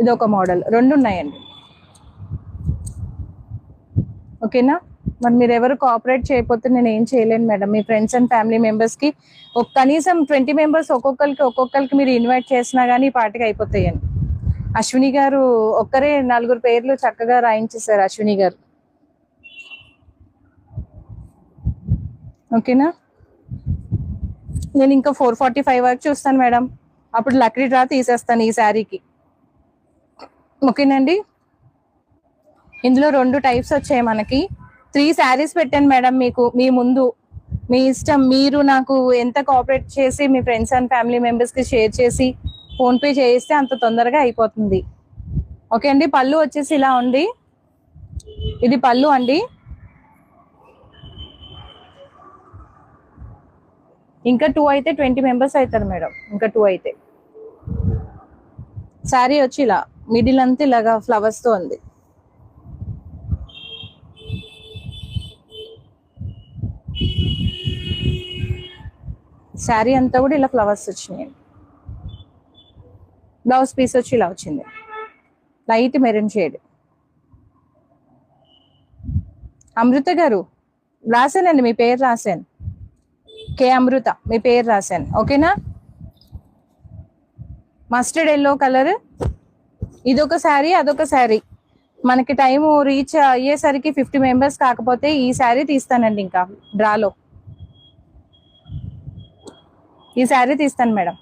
ఇది ఒక మోడల్. రెండు ఉన్నాయండి ఓకేనా? మరి మీరు ఎవరు కోఆపరేట్ చేయకపోతే నేను ఏం చేయలేను మేడం. మీ ఫ్రెండ్స్ అండ్ ఫ్యామిలీ మెంబర్స్కి ఒక కనీసం ట్వంటీ మెంబర్స్ ఒక్కొక్కరికి ఒక్కొక్కరికి మీరు ఇన్వైట్ చేసినా కానీ ఈ పార్టీకి అయిపోతాయండి. అశ్విని గారు ఒక్కరే నలుగురు పేర్లు చక్కగా రాయించేశారు అశ్విని గారు. ఓకేనా? నేను ఇంకా ఫోర్ ఫార్టీ ఫైవ్ వరకు చూస్తాను మేడం. అప్పుడు లక్రీ డ్రా తీసేస్తాను ఈ శారీకి. ఓకేనండి. ఇందులో రెండు టైప్స్ వచ్చాయి మనకి. త్రీ శారీస్ పెట్టాను మేడం మీకు మీ ముందు. మీ ఇష్టం మీరు నాకు ఎంత కోఆపరేట్ చేసి మీ ఫ్రెండ్స్ అండ్ ఫ్యామిలీ మెంబర్స్కి షేర్ చేసి ఫోన్పే చేయిస్తే అంత తొందరగా అయిపోతుంది. ఓకే అండి పళ్ళు వచ్చేసి ఇలా ఉంది. ఇది పళ్ళు అండి. ఇంకా టూ అయితే ట్వంటీ మెంబర్స్ అవుతారు మేడం. ఇంకా టూ అయితే. శారీ వచ్చి ఇలా. మిడిల్ అంతా ఇలాగా ఫ్లవర్స్తో ఉంది. శారీ అంతా కూడా ఇలా ఫ్లవర్స్ వచ్చినాయి. బ్లౌజ్ పీస్ వచ్చి ఇలా వచ్చింది. Light maroon shade. అమృత గారు రాశానండి మీ పేరు రాశాను. కే అమృత మీ పేరు రాశాను. ఓకేనా? Mustard yellow colour. ఇదొక శారీ అదొక శారీ. మనకి టైం రీచ్ అయ్యేసరికి ఫిఫ్టీ మెంబర్స్ కాకపోతే ఈ శారీ తీస్తానండి ఇంకా డ్రాలో. ఈ శారీ తీస్తాను మేడం.